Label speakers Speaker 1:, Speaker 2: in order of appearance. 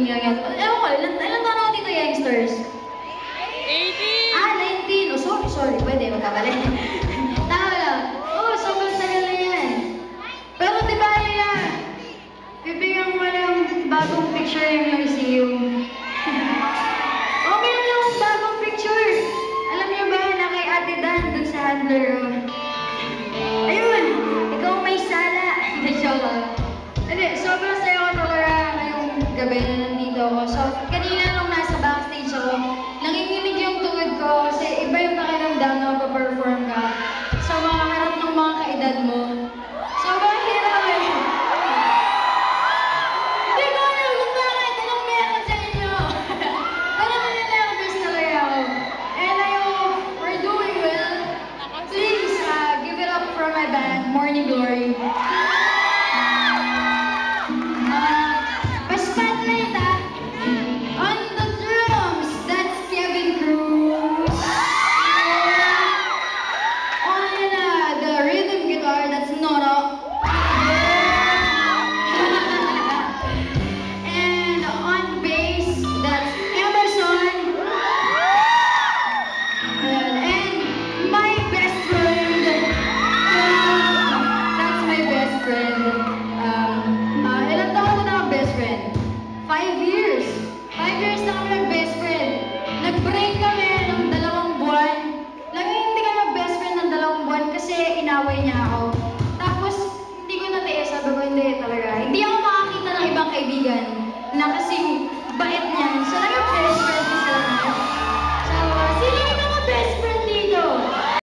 Speaker 1: senior young... Ewan ko, ilan, ilan taon ako dito youngsters? 18! Ah, 19! Oh, sorry, sorry. Pwede, magkabali. Tama lang. Oh, sobrang tagal na yan. Pero di ba yan? Bibigyan mo lang bagong picture yung young down na magpa-perform ka sa mga harap ng mga kaedad mo. Sobrang hirap eh. Hindi ko alam kung bakit. Anong meron sa inyo? Talagang na-nervous talaga ako. And I hope we're doing well. Please, uh, give it up for my band, Morning Glory. kaibigan na kasing bait niyan. So,